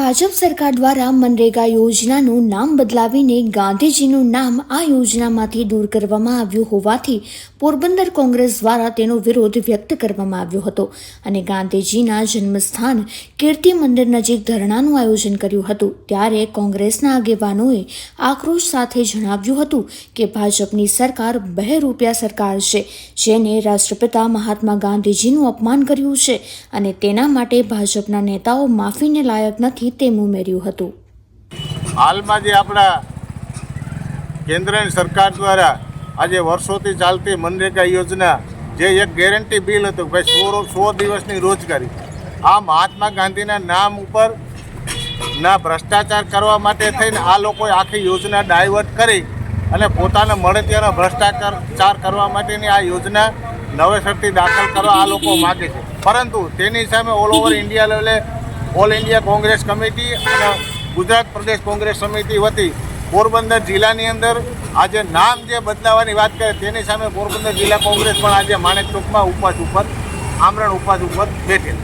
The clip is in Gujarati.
ભાજપ સરકાર દ્વારા મનરેગા યોજનાનું નામ બદલાવીને ગાંધીજીનું નામ આ યોજનામાંથી દૂર કરવામાં આવ્યું હોવાથી પોરબંદર કોંગ્રેસ દ્વારા તેનો વિરોધ વ્યક્ત કરવામાં આવ્યો હતો અને ગાંધીજીના જન્મસ્થાન કીર્તિ મંદિર નજીક ધરણાનું આયોજન કર્યું હતું. ત્યારે કોંગ્રેસના આગેવાનોએ આક્રોશ સાથે જણાવ્યું હતું કે ભાજપની સરકાર બહેરૂપિયા સરકાર છે, જેને રાષ્ટ્રપિતા મહાત્મા ગાંધીજીનું અપમાન કર્યું છે અને તેના માટે ભાજપના નેતાઓ માફીને લાયક નથી તેમ ઉમેર્યું હતું. હાલમાં જે આપણા કેન્દ્રની સરકાર દ્વારા આજે વર્ષોથી ચાલતી મનરેગા યોજના, જે એક ગેરંટી બિલ હતું ભાઈ સો સો દિવસની રોજગારી. આ મહાત્મા ગાંધીના નામ ઉપર ના ભ્રષ્ટાચાર કરવા માટે થઈને આ લોકોએ આખી યોજના ડાયવર્ટ કરી અને પોતાને મળે ત્યારે ભ્રષ્ટાચાર કરવા માટેની આ યોજના નવેસરથી દાખલ કરવા આ લોકો માગે છે. પરંતુ તેની સામે ઓલ ઓવર ઇન્ડિયા લેવલે ઓલ ઇન્ડિયા કોંગ્રેસ કમિટી અને ગુજરાત પ્રદેશ કોંગ્રેસ સમિતિ વતી પોરબંદર જિલ્લાની અંદર આજે નામ જે બદલાવાની વાત કરે તેની સામે પોરબંદર જિલ્લા કોંગ્રેસ પણ આજે માણેક ચોકમાં ઉપવાસ ઉપર, આમરણ ઉપવાસ ઉપર બેઠેલ.